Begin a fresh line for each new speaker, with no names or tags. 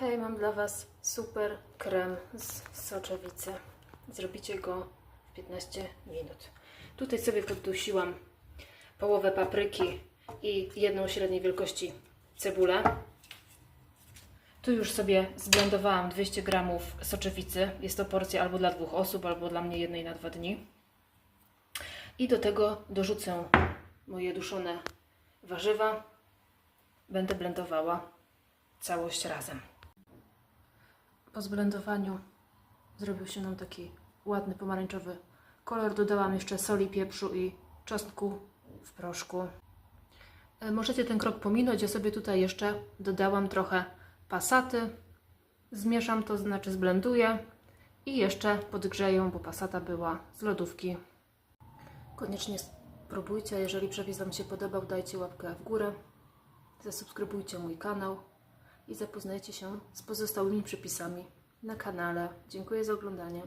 Hej, mam dla Was super krem z soczewicy. Zrobicie go w 15 minut. Tutaj sobie poddusiłam połowę papryki i jedną średniej wielkości cebulę. Tu już sobie zblendowałam 200 gramów soczewicy. Jest to porcja albo dla dwóch osób, albo dla mnie jednej na dwa dni. I do tego dorzucę moje duszone warzywa. Będę blendowała całość razem. Po zblendowaniu zrobił się nam taki ładny pomarańczowy kolor. Dodałam jeszcze soli, pieprzu i czosnku w proszku. E, Możecie ten krok pominąć. Ja sobie tutaj jeszcze dodałam trochę pasaty. Zmieszam to, znaczy zblenduję i jeszcze podgrzeję, bo pasata była z lodówki. Koniecznie spróbujcie. Jeżeli przepis Wam się podobał, dajcie łapkę w górę. Zasubskrybujcie mój kanał i zapoznajcie się z pozostałymi przepisami na kanale. Dziękuję za oglądanie.